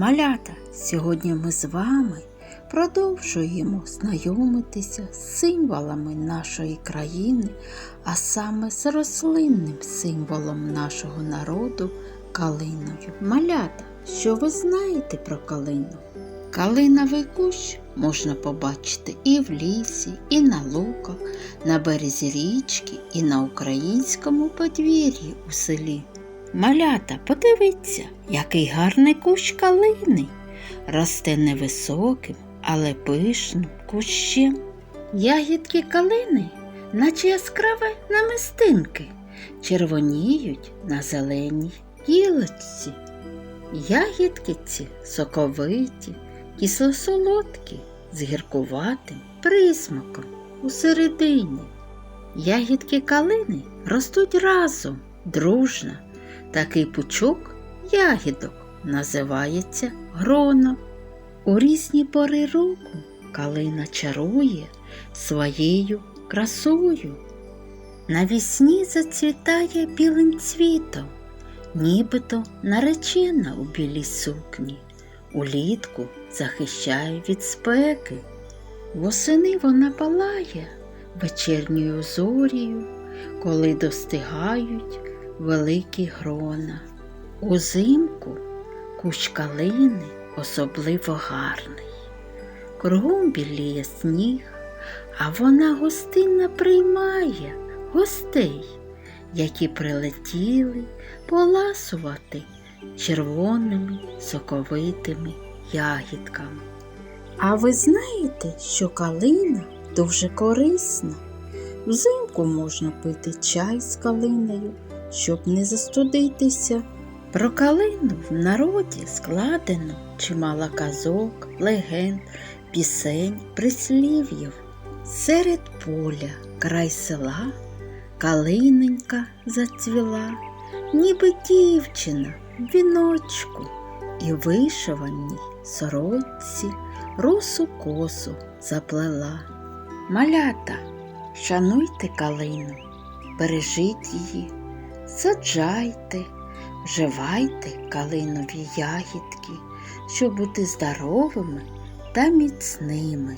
Малята, сьогодні ми з вами продовжуємо знайомитися з символами нашої країни, а саме з рослинним символом нашого народу калиною. Малята, що ви знаєте про калину? Калиновий кущ можна побачити і в лісі, і на луках, на березі річки, і на українському подвір'ї у селі. Малята, подивіться, який гарний кущ калини. Росте невисоким, але пишним кущем. Ягідки калини, наче яскраві намистинки, червоніють на зеленій гілочці. Ягідки ці соковиті, кисло-солодкі, з гіркуватим присмаком у середині. Ягідки калини ростуть разом, дружно. Такий пучок ягідок називається грона. У різні пори року калина чарує своєю красою. Навісні зацвітає білим цвітом, нібито наречена у білій сукні, улітку захищає від спеки. Восени вона палає вечірньою зорію, коли достигають великі грона. Узимку кущ калини особливо гарний. Кругом біліє сніг, а вона гостинно приймає гостей, які прилетіли поласувати червоними соковитими ягідками. А ви знаєте, що калина дуже корисна? Взимку можна пити чай з калиною, щоб не застудитися. Про калину в народі складено чимало казок, легенд, пісень, прислів'їв. Серед поля край села калиненька зацвіла, ніби дівчина в віночку і вишиваній сорочці росу косу заплела. Малята, шануйте калину, бережіть її, саджайте, вживайте калинові ягідки, щоб бути здоровими та міцними.